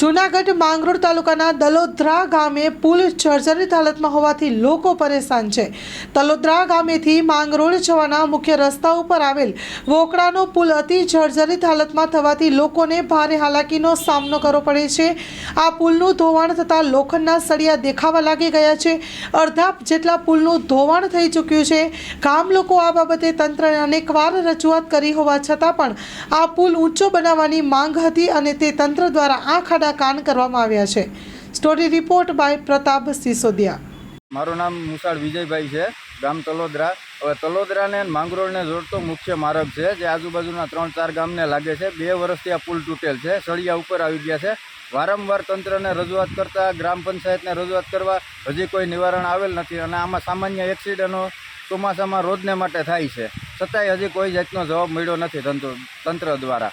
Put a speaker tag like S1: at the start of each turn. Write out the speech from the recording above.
S1: જૂનાગઢ માંગરોળ તાલુકાના દલોદ્રા ગામે પુલ જર્જરિત હાલતમાં હોવાથી લોકો પરેશાન છે. તલોદ્રા ગામેથી માંગરોળ જવાના મુખ્ય રસ્તા ઉપર આવેલ વોકડાનો પુલ અતિ જર્જરિત હાલતમાં થવાથી લોકોને ભારે હાલાકીનો સામનો કરવો પડે છે. આ પુલનું ધોવાણ થતાં લોખંડના સળિયા દેખાવા લાગી ગયા છે. અડધા જેટલા પુલનું ધોવાણ થઈ ચૂક્યું છે. ગામ લોકો આ બાબતે તંત્રને અનેકવાર રજૂઆત કરી હોવા છતાં પણ આ પુલ ઊંચો બનાવવાની માંગ હતી અને તે તંત્ર દ્વારા આ ખાડા કાન કરવામાં આવ્યા છે. Story report by Pratap Sisodiya.
S2: મારું નામ મુસાળ વિજયભાઈ છે, ગામ તલોદરા. હવે તલોદરાને માંગરોળને જોડતો મુખ્ય માર્ગ છે, જે આજુબાજુના ત્રણ ચાર ગામને લાગે છે. બે વર્ષથી આ પુલ તૂટેલ છે, સળિયા ઉપર આવી ગયા છે. વારંવાર તંત્રને રજૂઆત કરતા, ગ્રામ પંચાયતને રજૂઆત કરવા હજી કોઈ નિવારણ આવેલ નથી અને આમાં સામાન્ય એક્સિડન્ટો ચોમાસામાં રોજને માટે થાય છે. છતાંય હજી કોઈ જાતનો જવાબ મળ્યો નથી તંત્ર દ્વારા.